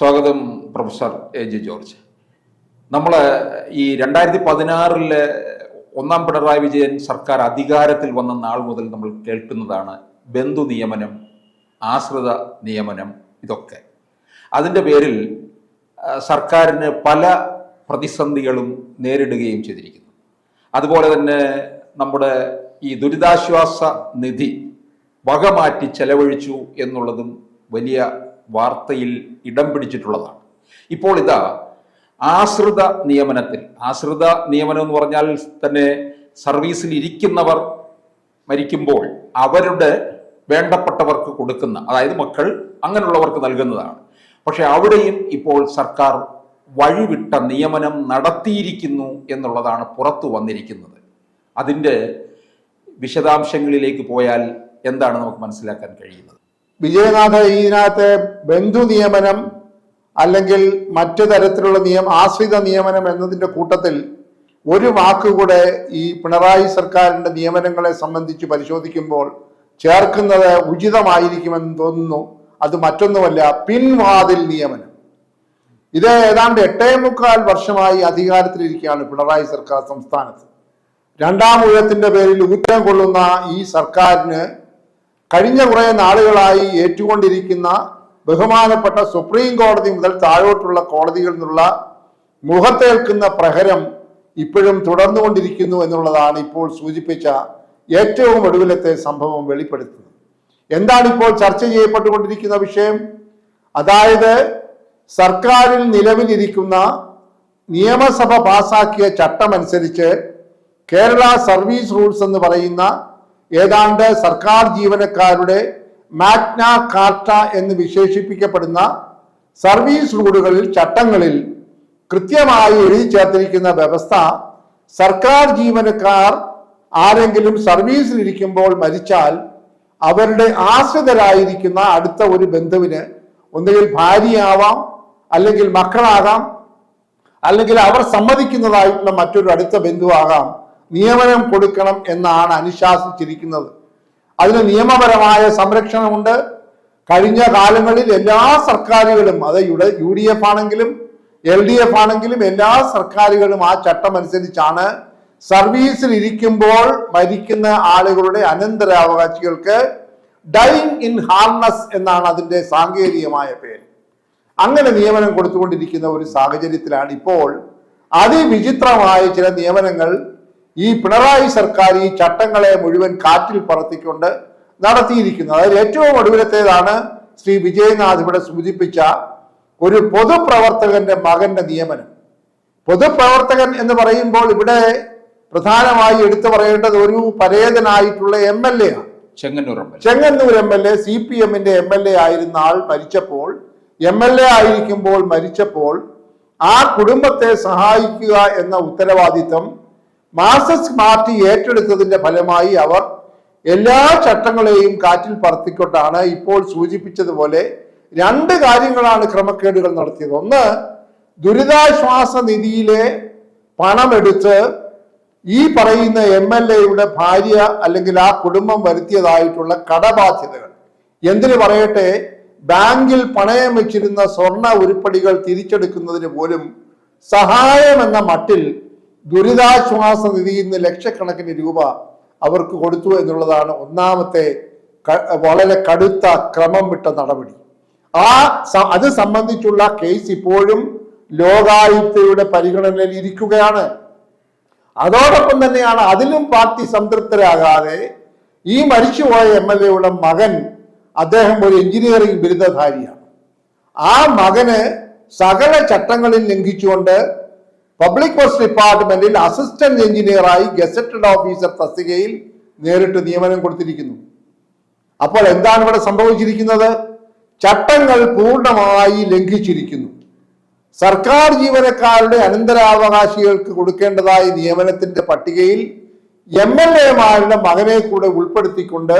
സ്വാഗതം professor A J George. നമ്മൾ ഈ രണ്ടായിരത്തി പതിനാറിൽ ഒന്നാം പിണറായി വിജയൻ സർക്കാർ അധികാരത്തിൽ വന്ന നാൾ മുതൽ നമ്മൾ കേൾക്കുന്നതാണ് ബന്ധു നിയമനം ആശ്രിത നിയമനം ഇതൊക്കെ. അതിന്റെ പേരിൽ സർക്കാരിന് പല പ്രതിസന്ധികളും നേരിടുകയും ചെയ്തിരിക്കുന്നു. അതുപോലെ തന്നെ നമ്മുടെ ഈ ദുരിതാശ്വാസ നിധി വകമാറ്റി ചെലവഴിച്ചു എന്നുള്ളതും വലിയ വാർത്തയിൽ ഇടം പിടിച്ചിട്ടുള്ളതാണ്. ഇപ്പോൾ ഇതാ ആശ്രിത നിയമനത്തിൽ ആശ്രിത നിയമനം എന്ന് പറഞ്ഞാൽ തന്നെ സർവീസിൽ ഇരിക്കുന്നവർ മരിക്കുമ്പോൾ അവരുടെ വേണ്ടപ്പെട്ടവർക്ക് കൊടുക്കുന്ന അതായത് മക്കൾ അങ്ങനെയുള്ളവർക്ക് നൽകുന്നതാണ്. പക്ഷെ അവിടെയും ഇപ്പോൾ സർക്കാർ വഴിവിട്ട നിയമനം നടത്തിയിരിക്കുന്നു എന്നുള്ളതാണ് പുറത്തു വന്നിരിക്കുന്നത്. അതിന്റെ വിശദാംശങ്ങളിലേക്ക് പോയാൽ എന്താണ് നമുക്ക് മനസ്സിലാക്കാൻ കഴിയുന്നത്? വിജയനാഥ് ഇതിനകത്തെ ബന്ധു നിയമനം അല്ലെങ്കിൽ മറ്റു തരത്തിലുള്ള നിയമ ആശ്രിത നിയമനം എന്നതിന്റെ കൂട്ടത്തിൽ ഒരു വാക്കുകൂടെ ഈ പിണറായി സർക്കാരിന്റെ നിയമനങ്ങളെ സംബന്ധിച്ച് പരിശോധിക്കുമ്പോൾ ചേർക്കുന്നത് ഉചിതമായിരിക്കുമെന്ന് തോന്നുന്നു. അത് മറ്റൊന്നുമല്ല പിൻവാതിൽ നിയമനം. ഇത് ഏതാണ്ട് എട്ടേ മുക്കാൽ വർഷമായി അധികാരത്തിലിരിക്കുകയാണ് പിണറായി സർക്കാർ സംസ്ഥാനത്ത്. രണ്ടാം ഊഴത്തിന്റെ പേരിൽ ഊറ്റം കൊള്ളുന്ന ഈ സർക്കാരിന് കഴിഞ്ഞ കുറേ നാളുകളായി ഏറ്റുകൊണ്ടിരിക്കുന്ന ബഹുമാനപ്പെട്ട സുപ്രീം കോടതി മുതൽ താഴോട്ടുള്ള കോടതികളിൽ നിന്നുള്ള മുഖത്തേൽക്കുന്ന പ്രഹരം ഇപ്പോഴും തുടർന്നുകൊണ്ടിരിക്കുന്നു എന്നുള്ളതാണ് ഇപ്പോൾ സൂചിപ്പിച്ച ഏറ്റവും ഒടുവിലത്തെ സംഭവം വെളിപ്പെടുത്തുന്നത്. എന്താണ് ഇപ്പോൾ ചർച്ച ചെയ്യപ്പെട്ടുകൊണ്ടിരിക്കുന്ന വിഷയം? അതായത് സർക്കാരിൽ നിലവിലിരിക്കുന്ന നിയമസഭ പാസാക്കിയ ചട്ടമനുസരിച്ച് കേരള സർവീസ് റൂൾസ് എന്ന് പറയുന്ന ഏതാണ്ട് സർക്കാർ ജീവനക്കാരുടെ മാഗ്ന കാർട്ട എന്ന് വിശേഷിപ്പിക്കപ്പെടുന്ന സർവീസ് റൂളുകളിൽ ചട്ടങ്ങളിൽ കൃത്യമായി എഴുതി ചേർത്തിരിക്കുന്ന വ്യവസ്ഥ സർക്കാർ ജീവനക്കാർ ആരെങ്കിലും സർവീസിലിരിക്കുമ്പോൾ മരിച്ചാൽ അവരുടെ ആശ്രിതരായിരിക്കുന്ന അടുത്ത ഒരു ബന്ധുവിന് ഒന്നുകിൽ ഭാര്യയാവാം അല്ലെങ്കിൽ മക്കളാകാം അല്ലെങ്കിൽ അവർ സമ്മതിക്കുന്നതായിട്ടുള്ള മറ്റൊരു അടുത്ത ബന്ധുവാകാം. നിയമനം കൊടുക്കണം എന്നാണ് അനുശാസിച്ചിരിക്കുന്നത്. അതിന് നിയമപരമായ സംരക്ഷണമുണ്ട്. കഴിഞ്ഞ കാലങ്ങളിൽ എല്ലാ സർക്കാരുകളും അത് യു ഡി എഫ് ആണെങ്കിലും എൽ ഡി എഫ് ആണെങ്കിലും എല്ലാ സർക്കാരുകളും ആ ചട്ടം അനുസരിച്ചാണ് സർവീസിൽ ഇരിക്കുമ്പോൾ മരിക്കുന്ന ആളുകളുടെ അനന്തരാവകാശികൾക്ക് ഡൈങ് ഇൻ ഹാർനസ് എന്നാണ് അതിന്റെ സാങ്കേതികമായ പേര്. അങ്ങനെ നിയമനം കൊടുത്തുകൊണ്ടിരിക്കുന്ന ഒരു സാഹചര്യത്തിലാണ് ഇപ്പോൾ അതിവിചിത്രമായ ചില നിയമനങ്ങൾ ഈ പിണറായി സർക്കാർ ഈ ചട്ടങ്ങളെ മുഴുവൻ കാറ്റിൽ പറത്തിക്കൊണ്ട് നടത്തിയിരിക്കുന്നത്. അതിൽ ഏറ്റവും ഒടുവിലത്തേതാണ് ശ്രീ വിജയനാഥ് ഇവിടെ സൂചിപ്പിച്ച ഒരു പൊതുപ്രവർത്തകന്റെ മകന്റെ നിയമനം. പൊതുപ്രവർത്തകൻ എന്ന് പറയുമ്പോൾ ഇവിടെ പ്രധാനമായി എടുത്തു പറയേണ്ടത് ഒരു പരേതനായിട്ടുള്ള എം എൽ എ ആണ്. Chengannur Chengannur M L A C P എമ്മിന്റെ എം എൽ എ ആയിരുന്ന ആൾ മരിച്ചപ്പോൾ എം എൽ എ ആയിരിക്കുമ്പോൾ മരിച്ചപ്പോൾ ആ കുടുംബത്തെ സഹായിക്കുക എന്ന ഉത്തരവാദിത്തം മാർക്സിസ്റ്റ് പാർട്ടി ഏറ്റെടുത്തതിന്റെ ഫലമായി അവർ എല്ലാ ചട്ടങ്ങളെയും കാറ്റിൽ പറത്തിക്കൊണ്ടാണ് ഇപ്പോൾ സൂചിപ്പിച്ചതുപോലെ രണ്ട് കാര്യങ്ങളാണ് ക്രമക്കേടുകൾ നടത്തിയത്. ഒന്ന് ദുരിതാശ്വാസ നിധിയിലെ പണമെടുത്ത് ഈ പറയുന്ന എം എൽ എയുടെ ഭാര്യ അല്ലെങ്കിൽ ആ കുടുംബം വരുത്തിയതായിട്ടുള്ള കടബാധ്യതകൾ. എന്തിനു പറയട്ടെ? ബാങ്കിൽ പണയം വെച്ചിരുന്ന സ്വർണ ഉരുപ്പടികൾ തിരിച്ചെടുക്കുന്നതിന് പോലും സഹായം എന്ന മട്ടിൽ ദുരിതാശ്വാസ നിധിയിൽ നിന്ന് ലക്ഷക്കണക്കിന് രൂപ അവർക്ക് കൊടുത്തു എന്നുള്ളതാണ് ഒന്നാമത്തെ വളരെ കടുത്ത ക്രമം വിട്ട നടപടി. ആ അത് സംബന്ധിച്ചുള്ള കേസ് ഇപ്പോഴും ലോകായുക്തയുടെ പരിഗണനയിൽ ഇരിക്കുകയാണ്. അതോടൊപ്പം തന്നെയാണ് അതിലും പാർട്ടി സംതൃപ്തരാകാതെ ഈ മരിച്ചുപോയ എം എൽ എയുടെ മകൻ അദ്ദേഹം ഒരു എഞ്ചിനീയറിംഗ് ബിരുദധാരിയാണ്. ആ മകന് സകല ചട്ടങ്ങളിൽ ലംഘിച്ചുകൊണ്ട് പബ്ലിക് വർക്ക്സ് ഡിപ്പാർട്ട്മെന്റിൽ അസിസ്റ്റന്റ് എഞ്ചിനീയറായി ഗസറ്റഡ് ഓഫീസർ തസ്തികയിൽ നേരിട്ട് നിയമനം കൊടുത്തിരിക്കുന്നു. അപ്പോൾ എന്താണ് ഇവിടെ സംഭവിച്ചിരിക്കുന്നത്? ചട്ടങ്ങൾ പൂർണമായി ലംഘിച്ചിരിക്കുന്നു. സർക്കാർ ജീവനക്കാരുടെ അനന്തരാവകാശികൾക്ക് കൊടുക്കേണ്ടതായ നിയമനത്തിന്റെ പട്ടികയിൽ എം എൽ എമാരുടെ മകനെ കൂടെ ഉൾപ്പെടുത്തിക്കൊണ്ട്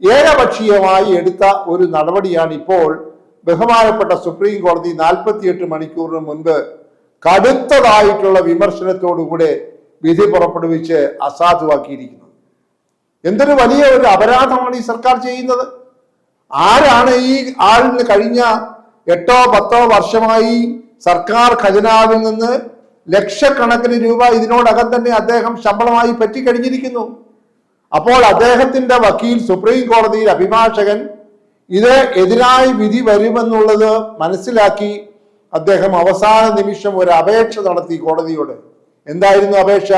ഏകപക്ഷീയമായി എടുത്ത ഒരു നടപടിയാണ് ഇപ്പോൾ ബഹുമാനപ്പെട്ട സുപ്രീം കോടതി നാൽപ്പത്തിയെട്ട് മണിക്കൂറിന് മുൻപ് കടുത്തതായിട്ടുള്ള വിമർശനത്തോടുകൂടെ വിധി പുറപ്പെടുവിച്ച് അസാധുവാക്കിയിരിക്കുന്നത് എന്തൊരു വലിയ ഒരു അപരാധമാണ് ഈ സർക്കാർ ചെയ്യുന്നത്? ആരാണ് ഈ ആളിന് കഴിഞ്ഞ എട്ടോ പത്തോ വർഷമായി സർക്കാർ ഖജനാവിൽ നിന്ന് ലക്ഷക്കണക്കിന് രൂപ ഇതിനോടകം തന്നെ അദ്ദേഹം ശമ്പളമായി പറ്റിക്കഴിഞ്ഞിരിക്കുന്നു. അപ്പോൾ അദ്ദേഹത്തിന്റെ വക്കീൽ സുപ്രീം കോടതിയിൽ അഭിഭാഷകൻ ഇത് എതിരായി വിധി വരുമെന്നുള്ളത് മനസ്സിലാക്കി അദ്ദേഹം അവസാന നിമിഷം ഒരു അപേക്ഷ നടത്തി കോടതിയോട്. എന്തായിരുന്നു അപേക്ഷ?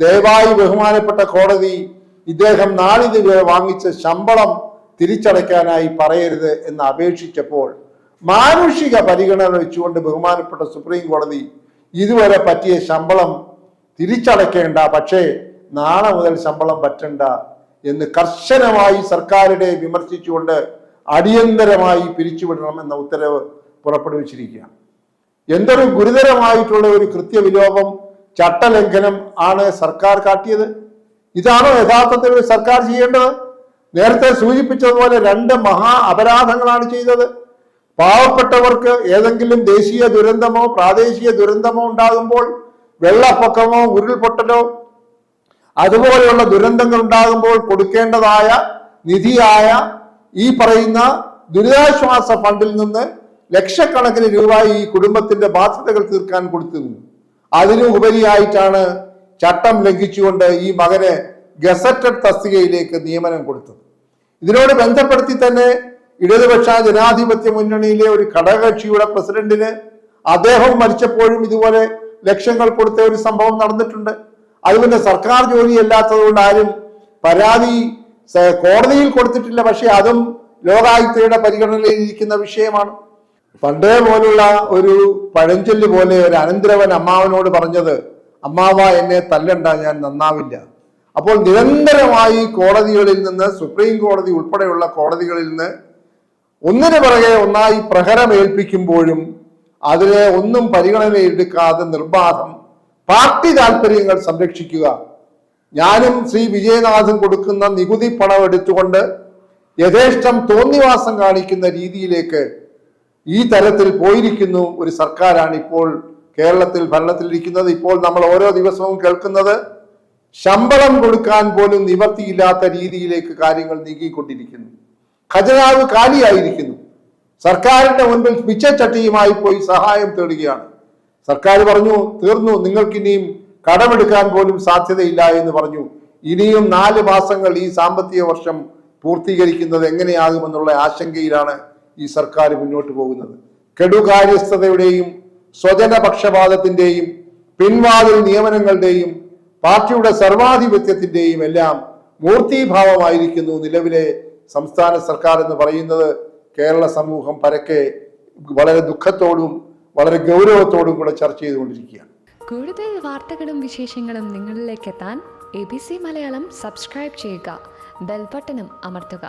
ദയവായി ബഹുമാനപ്പെട്ട കോടതി ഇദ്ദേഹം നാളിതുവരെ വാങ്ങിച്ച ശമ്പളം തിരിച്ചടയ്ക്കാനായി പറയരുത് എന്ന് അപേക്ഷിച്ചപ്പോൾ മാനുഷിക പരിഗണന വെച്ചുകൊണ്ട് ബഹുമാനപ്പെട്ട സുപ്രീം കോടതി ഇതുവരെ പറ്റിയ ശമ്പളം തിരിച്ചടയ്ക്കേണ്ട പക്ഷേ നാളെ മുതൽ ശമ്പളം പറ്റണ്ട എന്ന് കർശനമായി സർക്കാരിനെ വിമർശിച്ചുകൊണ്ട് അടിയന്തരമായി പിരിച്ചുവിടണം എന്ന ഉത്തരവ് പുറപ്പെടുവിച്ചിരിക്കുകയാണ്. എന്തൊരു ഗുരുതരമായിട്ടുള്ള ഒരു കൃത്യവിലോപം ചട്ടലംഘനം ആണ് സർക്കാർ കാട്ടിയത്. ഇതാണോ യഥാർത്ഥത്തിൽ ഒരു സർക്കാർ ചെയ്യേണ്ടത്? നേരത്തെ സൂചിപ്പിച്ചതുപോലെ രണ്ട് മഹാ അപരാധങ്ങളാണ് ചെയ്തത്. പാവപ്പെട്ടവർക്ക് ഏതെങ്കിലും ദേശീയ ദുരന്തമോ പ്രാദേശിക ദുരന്തമോ ഉണ്ടാകുമ്പോൾ വെള്ളപ്പൊക്കമോ ഉരുൾപൊട്ടലോ അതുപോലെയുള്ള ദുരന്തങ്ങൾ ഉണ്ടാകുമ്പോൾ കൊടുക്കേണ്ടതായ നിധിയായ ഈ പറയുന്ന ദുരിതാശ്വാസ ഫണ്ടിൽ നിന്ന് ലക്ഷക്കണക്കിന് രൂപ ഈ കുടുംബത്തിന്റെ ബാധ്യതകൾ തീർക്കാൻ കൊടുത്തിരുന്നു അതിനു ഉപരിയായിട്ടാണ് ചട്ടം ലംഘിച്ചുകൊണ്ട് ഈ മകന് ഗസറ്റഡ് തസ്തികയിലേക്ക് നിയമനം കൊടുത്തത്. ഇതിനോട് ബന്ധപ്പെടുത്തി തന്നെ ഇടതുപക്ഷ ജനാധിപത്യ മുന്നണിയിലെ ഒരു ഘടകകക്ഷിയുടെ പ്രസിഡന്റിന് അദ്ദേഹം മരിച്ചപ്പോഴും ഇതുപോലെ ലക്ഷങ്ങൾ കൊടുത്ത ഒരു സംഭവം നടന്നിട്ടുണ്ട്. അതുപോലെ സർക്കാർ ജോലി അല്ലാത്തതുകൊണ്ട് ആരും പരാതി കോടതിയിൽ കൊടുത്തിട്ടില്ല. പക്ഷെ അതും ലോകായുക്തയുടെ പരിഗണനയിൽ ഇരിക്കുന്ന വിഷയമാണ്. പണ്ടേ പോലുള്ള ഒരു പഴഞ്ചൊല്ല് പോലെ ഒരു അനന്തരവൻ അമ്മാവനോട് പറഞ്ഞത് അമ്മാവ എന്നെ തല്ലണ്ട ഞാൻ നന്നാവില്ല. അപ്പോൾ നിരന്തരമായി കോടതികളിൽ നിന്ന് സുപ്രീം കോടതി ഉൾപ്പെടെയുള്ള കോടതികളിൽ നിന്ന് ഒന്നിനു പിറകെ ഒന്നായി പ്രഹരമേൽപ്പിക്കുമ്പോഴും അതിനെ ഒന്നും പരിഗണനയെടുക്കാതെ നിർബാധം പാർട്ടി താല്പര്യങ്ങൾ സംരക്ഷിക്കുക. ഞാനും ശ്രീ വിജയനാഥൻ കൊടുക്കുന്ന നികുതി പണം എടുത്തുകൊണ്ട് യഥേഷ്ടം തോന്നിവാസം കാണിക്കുന്ന രീതിയിലേക്ക് ഈ തരത്തിൽ പോയിരിക്കുന്നു ഒരു സർക്കാരാണ് ഇപ്പോൾ കേരളത്തിൽ ഭരണത്തിലിരിക്കുന്നത്. ഇപ്പോൾ നമ്മൾ ഓരോ ദിവസവും കേൾക്കുന്നത് ശമ്പളം കൊടുക്കാൻ പോലും നിവർത്തിയില്ലാത്ത രീതിയിലേക്ക് കാര്യങ്ങൾ നീങ്ങിക്കൊണ്ടിരിക്കുന്നു. ഖജനാവ് കാലിയായിരിക്കുന്നു. സർക്കാരിന്റെ മുൻപിൽ പിച്ചച്ചട്ടിയുമായി പോയി സഹായം തേടുകയാണ്. സർക്കാർ പറഞ്ഞു തീർന്നു നിങ്ങൾക്ക് ഇനിയും കടമെടുക്കാൻ പോലും സാധ്യതയില്ല എന്ന് പറഞ്ഞു. ഇനിയും നാല് മാസങ്ങൾ ഈ സാമ്പത്തിക വർഷം പൂർത്തീകരിക്കുന്നത് എങ്ങനെയാകുമെന്നുള്ള ആശങ്കയിലാണ് ഈ സർക്കാർ മുന്നോട്ട് പോകുന്നത്. കെടുകാര്യസ്ഥതയുടെയും സ്വജനപക്ഷപാതത്തിന്റെയും പിൻവാതിൽ നിയമനങ്ങളുടെയും പാർട്ടിയുടെ സർവാധിപത്യത്തിന്റെയും എല്ലാം മൂർത്തിഭാവമായിരിക്കുന്നു നിലവിലെ സംസ്ഥാന സർക്കാർ എന്ന് പറയുന്നത്. കേരള സമൂഹം പരക്കെ വളരെ ദുഃഖത്തോടും വളരെ ഗൗരവത്തോടും കൂടെ ചർച്ച ചെയ്തുകൊണ്ടിരിക്കുകയാണ്. കൂടുതൽ വാർത്തകളും വിശേഷങ്ങളും നിങ്ങളിലേക്ക് എത്താൻ A B C Malayalam subscribe ചെയ്യുക. ബെൽബട്ടനും അമർത്തുക.